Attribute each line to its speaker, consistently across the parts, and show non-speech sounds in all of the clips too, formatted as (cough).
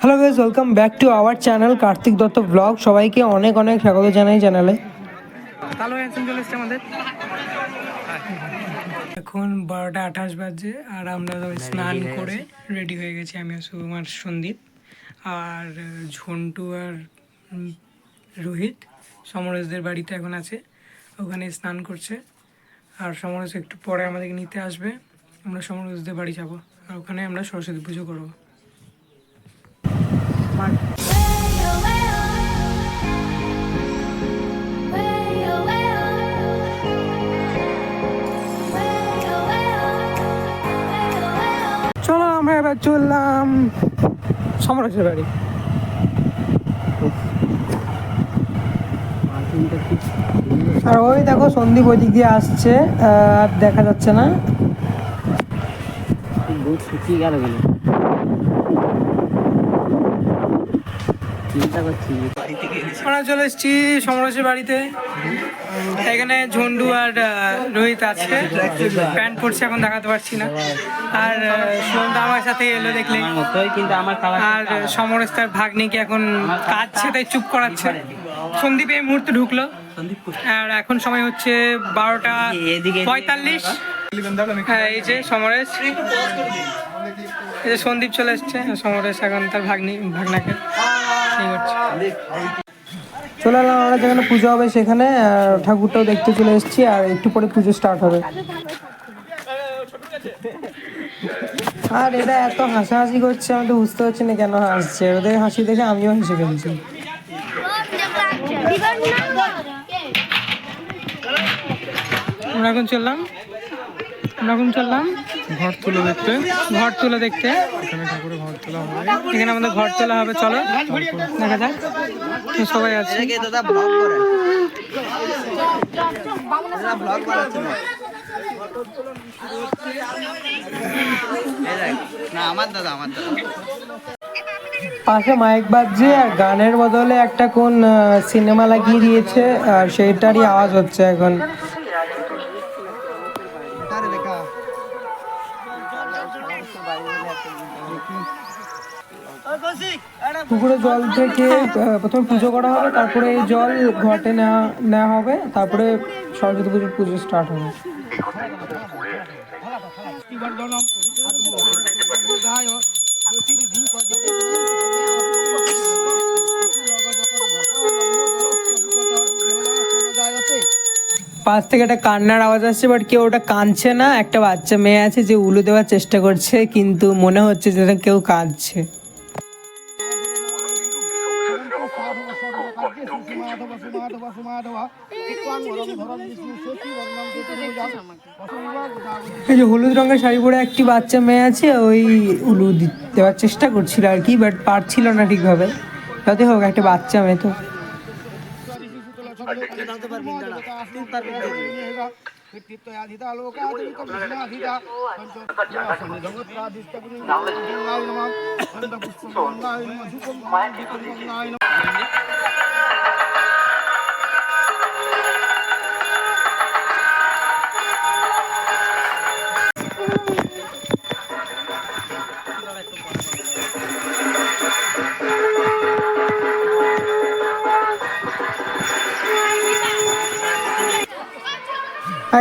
Speaker 1: Hello guys welcome back to our channel Kartik Dutta blog সবাইকে অনেক অনেক স্বাগত জানাই চ্যানেলে
Speaker 2: কালো চলে এসছে আমাদের। এখন বারোটা আঠাশ বাজে আর আমরা স্নান করে রেডি হয়ে গেছি আমি আর সুকুমার সন্দীপ। আর ঝন্টু আর রোহিত সমরেশদের বাড়িতে এখন আছে। ওখানে স্নান করছে। আর সমরেশ একটু পরে আমাদেরকে নিতে আসবে। আমরা সমরেশদের বাড়ি যাব। আর ওখানে আমরা সরস্বতী পুজো করব। চলো আমরা এবার চললাম সমরেশের বাড়ি।
Speaker 1: আর ওই দেখো সন্দীপ ওই দিক দিয়ে আসছে আর দেখা যাচ্ছে না।
Speaker 3: শুকিয়ে গেল গেল চিন্তা করছি
Speaker 2: আমরা চলে এসেছি সমরেশের বাড়িতে। এখানে ঝন্ডু আর রোহিত আছে। প্যান্ট পরছে এখন দেখাতে পারছি না। আর আহ, আমার সাথে এলো দেখলে আর সমরেশ তার ভাগ্নিকে এখন কাঁদছে তাই চুপ করাচ্ছে। সন্দীপ এই মুহূর্তে ঢুকলো। আর এখন সময় হচ্ছে বারোটা পঁয়তাল্লিশ। হ্যাঁ এই যে সমরেশ। এই যে সন্দীপ চলে এসছে সমরেশ এখন তার ভাগ্নি ভাগনাকে।
Speaker 1: চলে এলাম আমরা যেখানে পুজো হবে সেখানে আর ঠাকুরটাও দেখতে চলে এসেছি আর একটু পরে পুজো স্টার্ট হবে। আর এটা এত হাসাহাসি করছে আমি তো বুঝতে পারছি না কেন হাসছে। ওদের হাসি দেখে আমিও হেসে ফেলছি।
Speaker 2: আমরা এখন চললাম। আমরা এখন চললাম।
Speaker 4: ঘর তুলে দেখতে।
Speaker 2: ঘর তুলে দেখতে।
Speaker 4: তোলা হবে।
Speaker 2: এখানে আমাদের ঘর তোলা হবে চলো। দেখা যাক। সবাই আছে।
Speaker 3: দাদা ব্লগ করে। না। আমার দাদা আমার দাদা।
Speaker 1: পাশে মাইক বাজছে আর গানের বদলে একটা কোন সিনেমা লাগিয়ে দিয়েছে আর সেইটারই আওয়াজ হচ্ছে এখন। পুকুরে জল থেকে প্রথমে পুজো করা হবে, তারপরে এই জল ঘটে নেওয়া নেওয়া হবে, তারপরে সরস্বতী পুজোর পুজো স্টার্ট হবে। পাশ থেকে একটা কান্নার আওয়াজ আসছে বাট কেউ ওটা কাঁদছে না, একটা বাচ্চা মেয়ে আছে যে উলু দেওয়ার চেষ্টা করছে, কিন্তু মনে হচ্ছে যেন কেউ কাঁদছে। এই যে হলুদ রঙের শাড়ি পরে একটি বাচ্চা মেয়ে আছে ওই উলু দি- দেওয়ার চেষ্টা করছিল আর কি বাট পারছিল না ঠিকভাবে। যাতে হোক একটা বাচ্চা মেয়ে তো।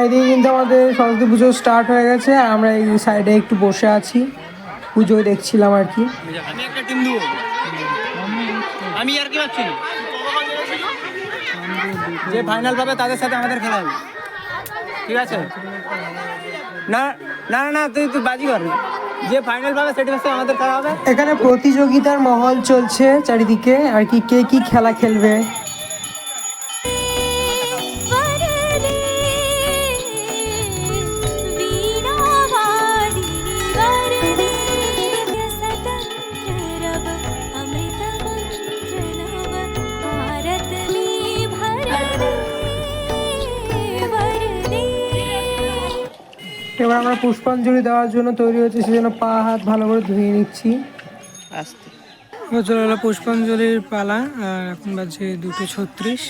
Speaker 1: এদিকে কিন্তু আমাদের সরস্বতী পুজো স্টার্ট হয়ে গেছে আর আমরা এই সাইডে একটু বসে আছি পুজো দেখছিলাম আর কি।
Speaker 3: আমি একটা টিম দেবো। আমি আর কি পাচ্ছি যে ফাইনাল পাবে তাদের সাথে আমাদের খেলা হবে। ঠিক আছে? না না না, তুই তুই বাজি কর যে ফাইনাল পাবে সেটার সাথে আমাদের খেলা হবে।
Speaker 1: এখানে প্রতিযোগিতার মহল চলছে চারিদিকে আর কি কে কি খেলা খেলবে? আমরা পুষ্পাঞ্জলি দেওয়ার জন্য তৈরি হচ্ছে সেজন্য পা হাত ভালো করে ধুয়ে নিচ্ছি।
Speaker 3: আসতে।
Speaker 2: চলে এলো পুষ্পাঞ্জলির পালা আর এখন বাজে দুটো ছত্রিশ।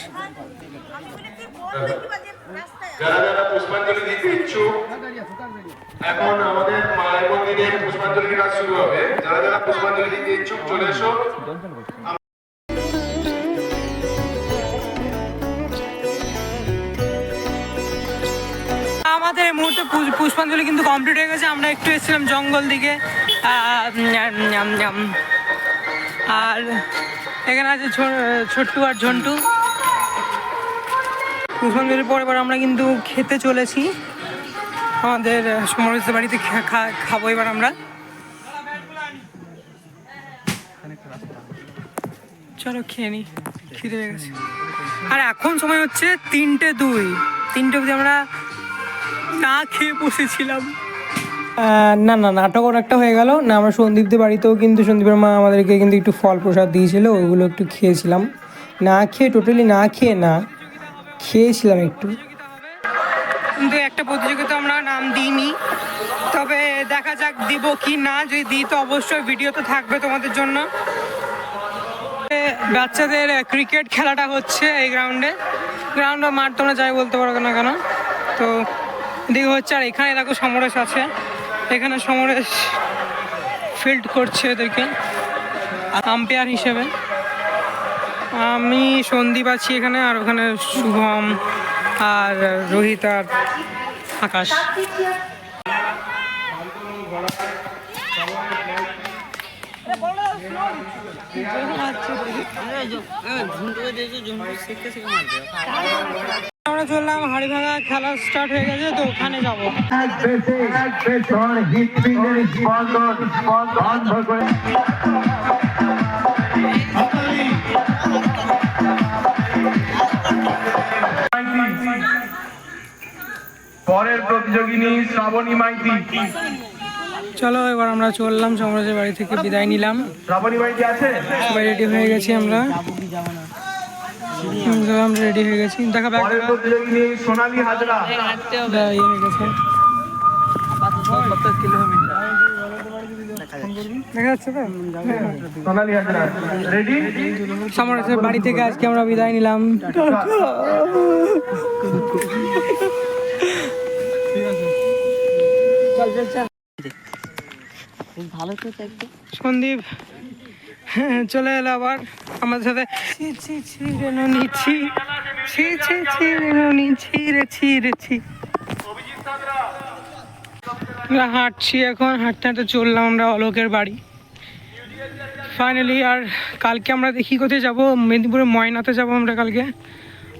Speaker 5: যারা যারা পুষ্পাঞ্জলি দিতে ইচ্ছুক এখন আমাদের মায়ের মন্দিরে পুষ্পাঞ্জলি কাজ শুরু হবে। যারা যারা পুষ্পাঞ্জলি দিতে ইচ্ছুক চলে এসো।
Speaker 2: আমাদের এই মুহূর্তে পুষ্পাঞ্জলি কিন্তু কমপ্লিট হয়ে গেছে। আমরা একটু এসেছিলাম জঙ্গল দিকে। আর এখানে আছে ছোট্টু আর ঝন্টু। পুষ্পাঞ্জলির পরে এবার আমরা কিন্তু খেতে চলেছি। আমাদের সমরেশদের বাড়িতে খাব এবার আমরা। চলো খেয়ে নি। খিদে গেছে আর এখন সময় হচ্ছে তিনটে দুই। তিনটে অবধি আমরা না খেয়ে বসেছিলাম।
Speaker 1: না না নাটক অনেকটা হয়ে গেল। না আমরা সন্দীপদের বাড়িতেও কিন্তু সন্দীপের মা আমাদেরকে কিন্তু একটু ফল প্রসাদ দিয়েছিল ওইগুলো একটু খেয়েছিলাম। না খেয়ে টোটালি না খেয়ে না খেয়েছিলাম একটু।
Speaker 2: কিন্তু একটা প্রতিযোগিতা আমরা নাম দিইনি। তবে দেখা যাক দিব কি না যদি দিই তো অবশ্যই ভিডিও তো থাকবে তোমাদের জন্য। বাচ্চাদের ক্রিকেট খেলাটা হচ্ছে এই গ্রাউন্ডে গ্রাউন্ড মাঠ তোমরা যাই বলতে পারো না কেন। তো এদিকে হচ্ছে আর এখানে দেখো সমরেশ আছে। এখানে সমরেশ ফিল্ড করছে এদেরকে আম্পায়ার হিসেবে। আমি সন্দীপ আছি এখানে আর ওখানে শুভম আর রোহিত আর আকাশ। আমরা চললাম হাড়ি ভাঙা খেলা স্টার্ট হয়ে গেছে তো ওখানে যাব।
Speaker 5: পরের প্রতিযোগিনী শ্রাবণী মাইতি।
Speaker 2: চলো এবার আমরা চললাম সমরেশের বাড়ি থেকে বিদায় নিলাম।
Speaker 5: শ্রাবণী মাইতি আছে?
Speaker 2: সবাই রেডি হয়ে গেছি আমরা। আমরা রেডি হয়ে গেছি। দেখা ব্যাগ
Speaker 5: সোনালী হাজরা।
Speaker 2: ইয়ে হয়ে গেছে। দেখা যাচ্ছে তো?
Speaker 5: সোনালী হাজরা। রেডি
Speaker 2: সমরেশের বাড়ি থেকে আজকে আমরা বিদায় নিলাম। সন্দীপ। চলে এলো আবার আমাদের সাথে। ছি ছি ছি আমরা হাঁটছি এখন, হাঁটতে হাঁটতে চললাম আমরা অলোকের বাড়ি। ফাইনালি আর কালকে আমরা দেখি কোথায় যাব? মেদিনীপুরে ময়নাতে যাব আমরা কালকে।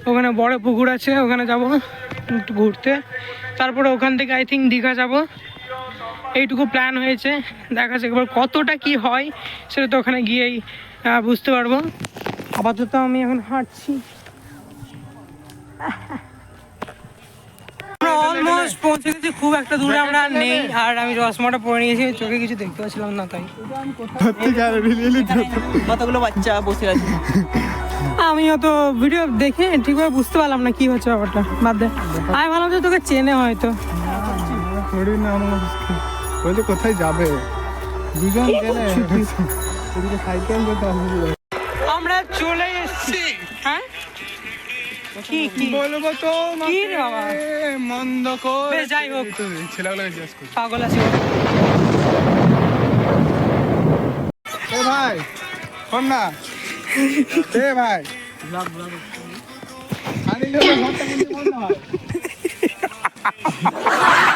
Speaker 2: ওখানে বড় পুকুর আছে, ওখানে যাব একটু ঘুরতে। তারপরে ওখান থেকে আই থিঙ্ক দীঘা যাব। এইটুকু প্ল্যান হয়েছে দেখা যাক এবার কতটা কি হয় সেটা তো ওখানে গিয়েই বুঝতে পারব আপাতত আমি এখন হাঁটছি অলমোস্ট পৌঁছে গেছি খুব একটা দূরে আমরা আর নেই আর আমি চশমাটা পরে নিয়েছি চোখে কিছু দেখতে পাচ্ছিলাম না তাই
Speaker 3: কতগুলো বাচ্চা বসে আছে
Speaker 2: আমি অত ভিডিও দেখে ঠিকভাবে বুঝতে পারলাম না কি হচ্ছে ব্যাপারটা বাদ দে আমি ভাবলাম যে তোকে চেনে হয়তো
Speaker 4: বলছে কোথায় যাবে। দুজন গেলে ওদিকে সাইকেল যেতে অসুবিধা
Speaker 2: আমরা চলে এসেছি। হ্যাঁ? কি কি?
Speaker 4: বলব তো
Speaker 2: কি বাবা?
Speaker 4: মন্দ করে
Speaker 2: যাই হোক।
Speaker 4: তুমি জিজ্ঞেস করি
Speaker 2: পাগল আছে
Speaker 4: এ ভাই শোন না। এ ভাই। আনিল ঘরটা কিন্তু বন্ধ হয়।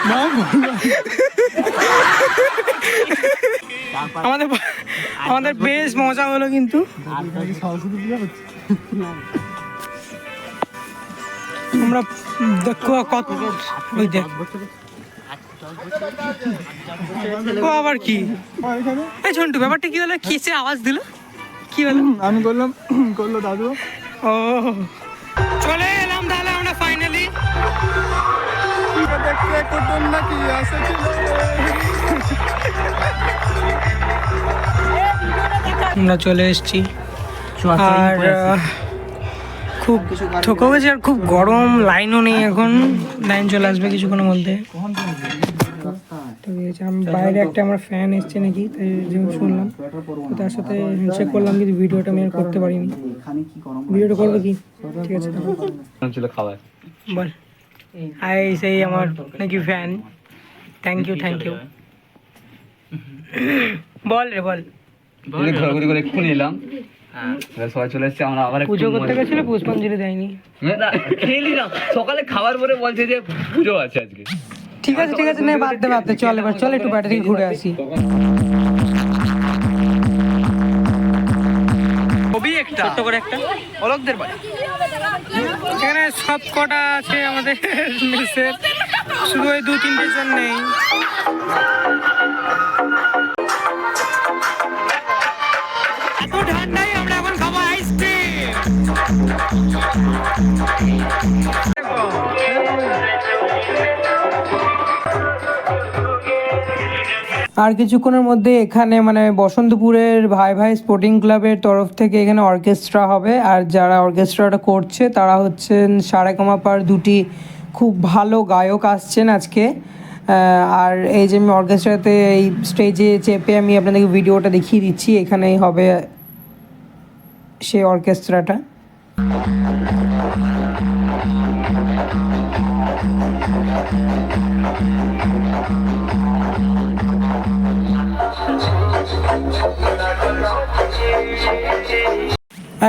Speaker 4: (laughs)
Speaker 2: আমাদের আমাদের বেশ মজা হলো কিন্তু। আমরা দেখো কত ওই দেখ ও আবার কি। এই ঝন্টু ব্যাপারটা কি হলো? কিসে আওয়াজ দিল? কি হলো?
Speaker 4: আমি করলাম করল দাদু।
Speaker 2: ও। চলে এলাম তাহলে আমরা ফাইনালি
Speaker 4: দেখতে কুটুম নাকি এসেছিল
Speaker 2: আমরা চলে এসেছি। আর খুব ঠোকা গেছে আর খুব গরম লাইনও নেই এখন। লাইন চলে আসবে কিছুক্ষণের মধ্যে। বাইরে একটা আমার ফ্যান এসছে নাকি তাই যেমন শুনলাম। তো তার সাথে চেক করলাম কিন্তু ভিডিওটা আমি আর করতে পারিনি। ভিডিওটা করব কি? ঠিক আছে। বল। আই সেই আমার নাকি fan
Speaker 3: thank you thank you বল রে বল।
Speaker 6: ঘোরাঘুরি করে এক্ষুনি এলাম। সবাই চলে এসছে আমরা আবার
Speaker 3: পুজো করতে গেছিল পুষ্পাঞ্জলি দেয়নি।
Speaker 6: না, সকালে খাবার পরে বলছে যে পুজো আছে আজকে।
Speaker 3: ঠিক আছে ঠিক আছে নে বাদ দে বাদ দে চল এবার চল একটু ব্যাটারি ঘুরে আসি। ছবি একটা। ছোট্ট করে একটা। অলকদের বাড়ি। এখানে সব কটা আছে আমাদের শুধু ওই দু তিনটে জন নেই। এত ঠান্ডায় আমরা এখন খাব আইসক্রিম
Speaker 2: আর কিছুক্ষণের মধ্যে এখানে মানে বসন্তপুরের ভাই ভাই স্পোর্টিং ক্লাবের তরফ থেকে এখানে অর্কেস্ট্রা হবে। আর যারা অর্কেস্ট্রাটা করছে, তারা হচ্ছেন সারেগামাপার দুটি খুব ভালো গায়ক আসছেন আজকে। আর এই যে আমি অর্কেস্ট্রাতে এই স্টেজে চেপে আমি আপনাদেরকে ভিডিওটা দেখিয়ে দিচ্ছি, এখানেই হবে সেই অর্কেস্ট্রাটা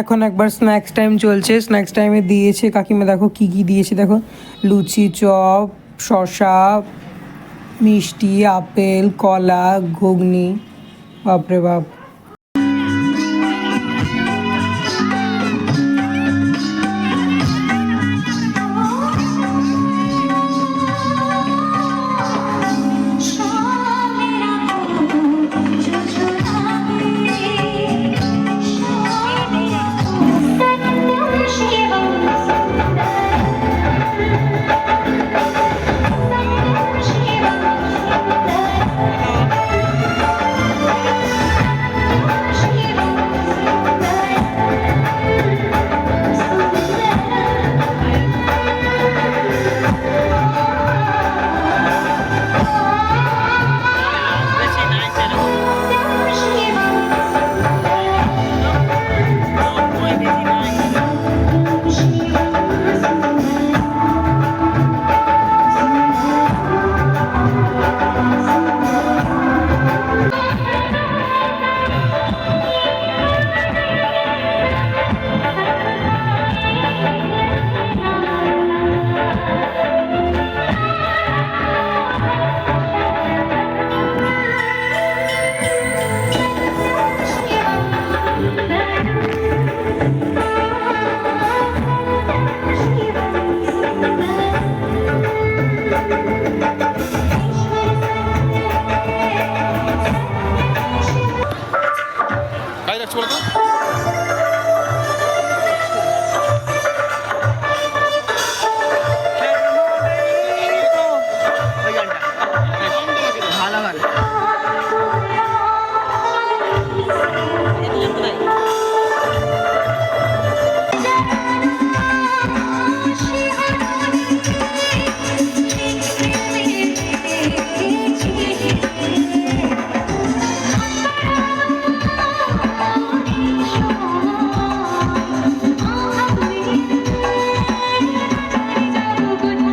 Speaker 2: এখন একবার স্ন্যাক্স টাইম চলছে। স্ন্যাক্স টাইমে দিয়েছে কাকিমা, দেখো কী কী দিয়েছে, দেখো। লুচি, চপ, শসা, মিষ্টি, আপেল, কলা, ঘুগনি। বাপরে বাপ।
Speaker 1: শুধু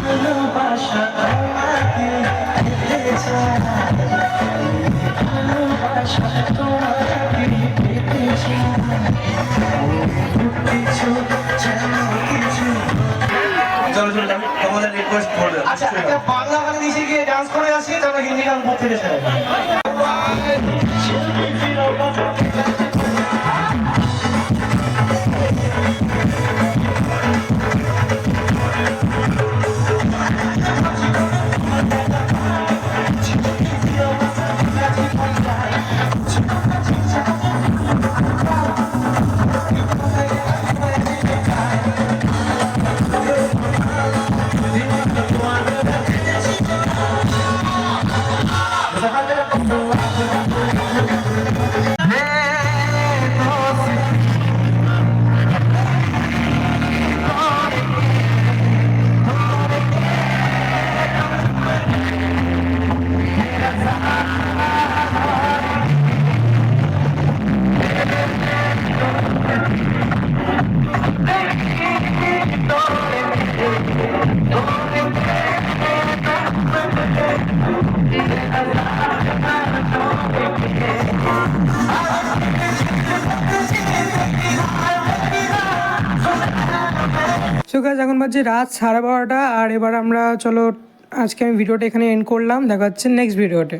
Speaker 1: ভালোবাসা তোমাকে পেতে আচ্ছা একটা
Speaker 2: বাংলা গানে নিচে গিয়ে ডান্স করে আসি তারা হিন্দি গান করতে চাই গাছ রাত সাড়ে বারোটা, আর এবার আমরা, চলো, আজকে আমি ভিডিওটা এখানে এন্ড করলাম। দেখা হচ্ছে নেক্সট ভিডিওতে